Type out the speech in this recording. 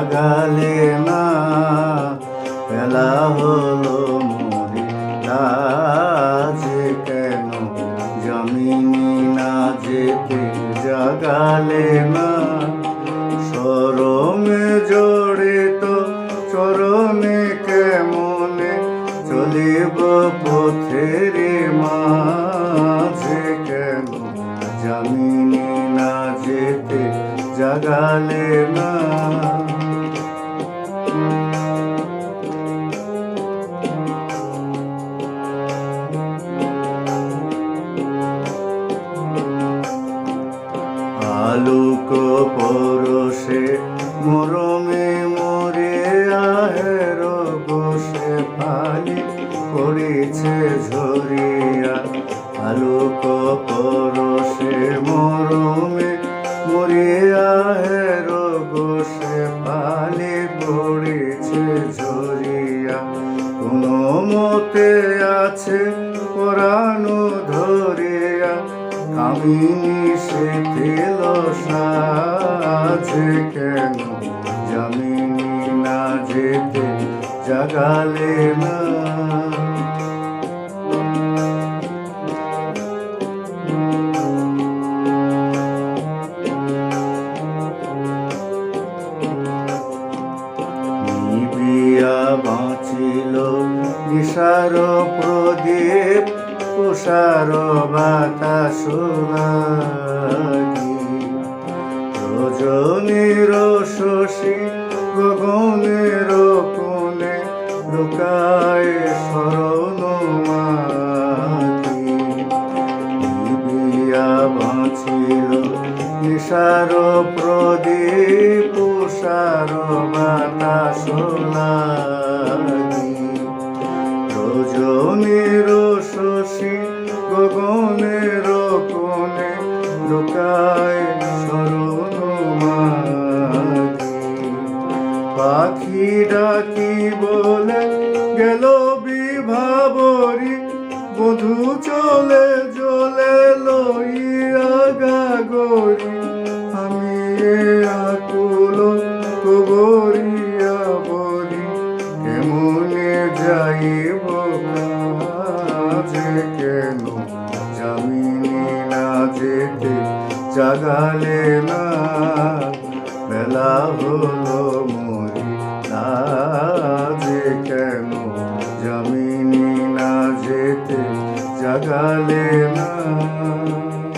লাগালে না, বেলা হলো মরে লাজে কেন? জমিনি না যেতে জাগালে না, সরমে তো চরমে কেমনে চলিব পথের মাঝে কেন? জমিনি না যেতে জাগালে না। পরশে মরমে মরে আহের বসে পানি পড়েছে ঝরিয়া আলোক পরশে মরমে মরে আহের বসে পানি পড়েছে ঝরিয়া। কোন মতে আছে পরানো ধরিয়া কামিনী তেল সাজে কেন? জামিনী না যেতে জাগালে না। নিবিয়া বাঁচিল নিশার তুষার বাতাস রজনীর শশী গগনের কোণে লুকায় শরণ নিশার প্রদীপ তুষার বাতাস লাগি বলে গেল বিভাবরী। বধু চলে জলে লইয়া গাগরি। আমি এ আকুল কবরিয়া বলি, কেমনে যাইব কাজে কেন? জামিনী না যেতে জাগালে না। বেলা হলো Lila.